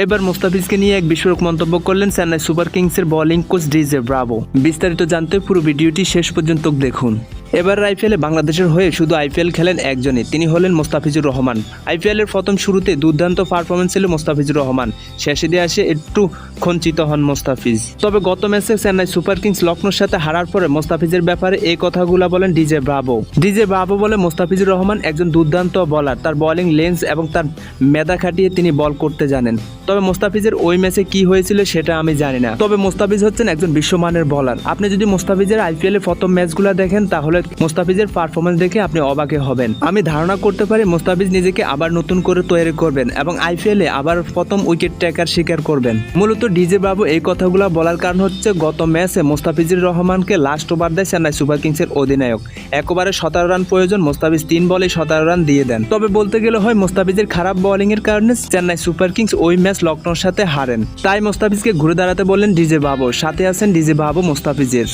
এবার মুস্তাফিজকে নিয়ে এক বিস্ফোরক মন্তব্য করলেন চেন্নাই সুপার কিংসের বোলিং কোচ ডিজে ব্রাভো। বিস্তারিত জানতে পুরো ভিডিওটি শেষ পর্যন্ত দেখুন। এবার আইপিএলে বাংলাদেশের হয়ে শুধু আইপিএল খেলেন একজনই, তিনি হলেন মোস্তাফিজুর রহমান। আইপিএলের প্রথম শুরুতে দুর্দান্ত পারফরমেন্স ছিল মোস্তাফিজুর রহমান। শেষে দিয়ে আসে একটু খঞ্চিত হন মোস্তাফিজ। তবে গত ম্যাচে চেন্নাই সুপার কিংস লক্ষ্ণৌর সাথে হারার পরে মোস্তাফিজের ব্যাপারে এই কথাগুলো বলেন ডিজে ব্রাভো। ডিজে ব্রাভো বলে মোস্তাফিজুর রহমান একজন দুর্দান্ত বলার তার বলিং লেন্স এবং তার মেধা খাটিয়ে তিনি বল করতে জানেন। তবে মোস্তাফিজের ওই ম্যাচে কি হয়েছিল সেটা আমি জানি না। তবে মোস্তাফিজ হচ্ছেন একজন বিশ্বমানের বলার আপনি যদি মোস্তাফিজের আইপিএল এর প্রথম ম্যাচগুলো দেখেন, তাহলে মোস্তাফিজের পারফরমেন্স দেখে আপনি অবাকে হবেন। আমি ধারণা করতে পারি মোস্তাফিজ নিজেকে আবার নতুন করে তৈরি করবেন এবং আইপিএল আবার প্রথম উইকেট টেকার শিকার করবেন। মূলত ডিজে বাবু এই কথাগুলো বলার কারণ হচ্ছে, গত ম্যাচে মোস্তাফিজুর রহমানকে লাস্ট ওভার দেয় চেন্নাই সুপার কিংসের অধিনায়ক। একবারে সতেরো রান প্রয়োজন, মোস্তাফিজ তিন বলে সতেরো রান দিয়ে দেন। তবে বলতে গেলে হয়, মোস্তাফিজের খারাপ বোলিং এর কারণে চেন্নাই সুপার কিংস ওই ম্যাচ লখনৌর সাথে হারেন। তাই মোস্তাফিজকে ঘুরে দাঁড়াতে বললেন ডিজে বাবু, সাথে আছেন ডিজে বাবু মোস্তাফিজের।